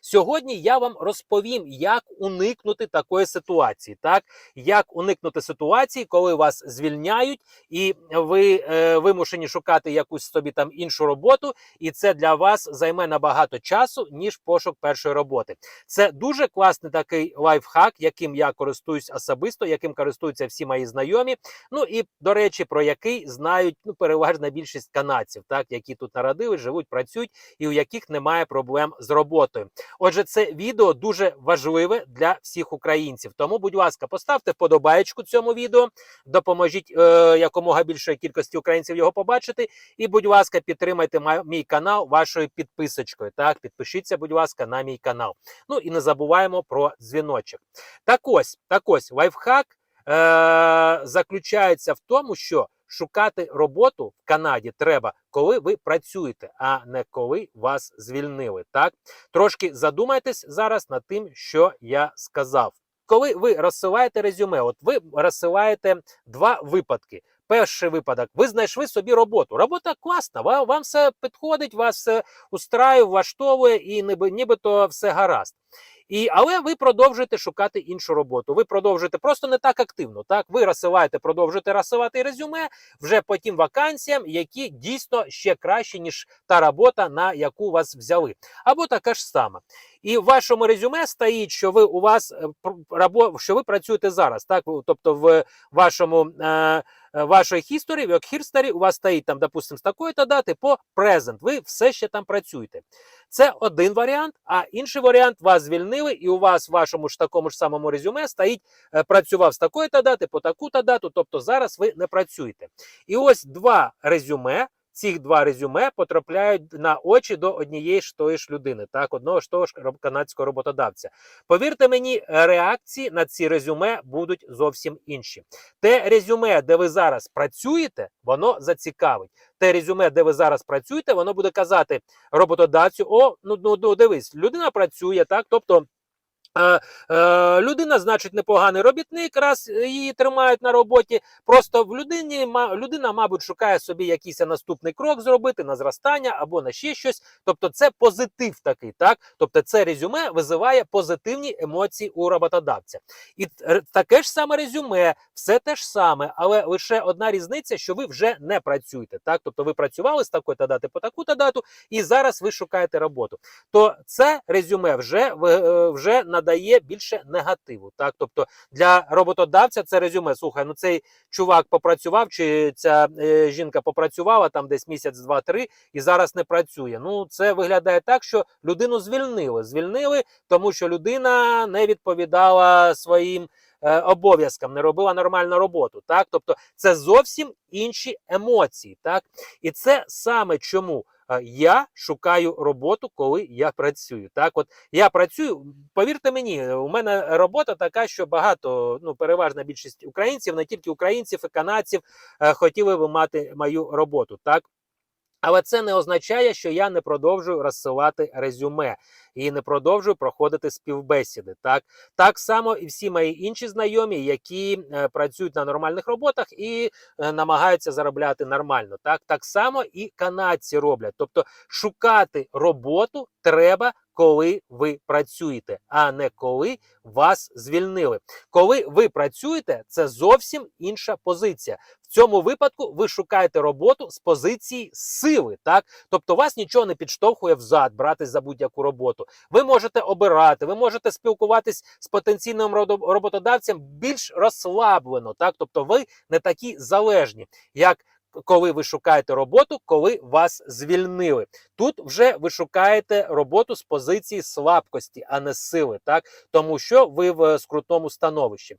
Сьогодні я вам розповім, як уникнути такої ситуації, так як уникнути ситуації, коли вас звільняють, і ви е, вимушені шукати якусь собі там іншу роботу, і це для вас займе набагато часу, ніж пошук першої роботи. Це дуже класний такий лайфхак, яким я користуюсь особисто, яким користуються всі мої знайомі. Ну і до речі, про який знають ну переважна більшість канадців, так які тут народили, живуть, працюють, і у яких немає проблем з роботою. Отже, це відео дуже важливе для всіх українців. Тому, будь ласка, поставте вподобаєчку цьому відео, допоможіть е, якомога більшої кількості українців його побачити. І, будь ласка, підтримайте мій канал вашою підписочкою. Так, підпишіться, будь ласка, на мій канал. Ну і не забуваємо про дзвіночок. Так ось, так ось, лайфхак е- заключається в тому, що шукати роботу в Канаді треба, коли ви працюєте, а не коли вас звільнили. Так трошки задумайтесь зараз над тим, що я сказав. Коли ви розсилаєте резюме, от ви розсилаєте два випадки. Перший випадок, ви знайшли собі роботу. Робота класна, вам, вам все підходить, вас все устраює, влаштовує і ніби, нібито все гаразд. І, але ви продовжуєте шукати іншу роботу. Ви продовжуєте просто не так активно. Так, ви розсилаєте, продовжуєте розсилати резюме вже по тим вакансіям, які дійсно ще кращі, ніж та робота, на яку вас взяли. Або така ж сама. І в вашому резюме стоїть, що ви у вас е, що ви працюєте зараз. Так, тобто в вашому е, вашої history, в history у вас стоїть там, допустим, з такої-то дати по present. Ви все ще там працюєте. Це один варіант, а інший варіант вас звільнили, і у вас в вашому ж такому ж самому резюме стоїть е, працював з такої-то дати по таку-то дату. Тобто зараз ви не працюєте. І ось два резюме. Ці два резюме потрапляють на очі до однієї ж тої ж людини, так, одного ж того ж канадського роботодавця. Повірте мені, реакції на ці резюме будуть зовсім інші. Те резюме, де ви зараз працюєте, воно зацікавить. Те резюме, де ви зараз працюєте, воно буде казати роботодавцю: о, ну, ну, ну дивись, людина працює, так, тобто. Е, е, людина, значить, непоганий робітник, раз її тримають на роботі. Просто в людині людина, мабуть, шукає собі якийсь наступний крок зробити на зростання або на ще щось. Тобто, це позитив такий, так? Тобто, це резюме визиває позитивні емоції у роботодавця. І таке ж саме резюме, все те ж саме, але лише одна різниця, що ви вже не працюєте. Так, тобто ви працювали з такої-то дати по таку-то дату, і зараз ви шукаєте роботу. То це резюме вже е, вже надає більше негативу. Так, тобто для роботодавця це резюме. Слухай, ну цей чувак попрацював, чи ця е, жінка попрацювала там десь місяць, два-три, і зараз не працює. Ну це виглядає так, що людину звільнили. Звільнили, тому що людина не відповідала своїм. Е, Обов'язкам не робила нормальну роботу, так тобто це зовсім інші емоції, так і це саме чому е, я шукаю роботу, коли я працюю. Так, от я працюю. Повірте мені, у мене робота така, що багато, ну переважна більшість українців, не тільки українців і канадців, е, хотіли би мати мою роботу. Так. Але це не означає, що я не продовжую розсилати резюме і не продовжую проходити співбесіди. Так так само і всі мої інші знайомі, які е, працюють на нормальних роботах і е, намагаються заробляти нормально. Так так само і канадці роблять. Тобто шукати роботу треба, коли ви працюєте, а не коли вас звільнили. Коли ви працюєте, це зовсім інша позиція. В цьому випадку ви шукаєте роботу з позиції сили, так тобто вас нічого не підштовхує взад, братись за будь-яку роботу. Ви можете обирати, ви можете спілкуватись з потенційним роботодавцем більш розслаблено, так тобто ви не такі залежні, як коли ви шукаєте роботу, коли вас звільнили. Тут вже ви шукаєте роботу з позиції слабкості, а не сили, так тому що ви в е, скрутному становищі.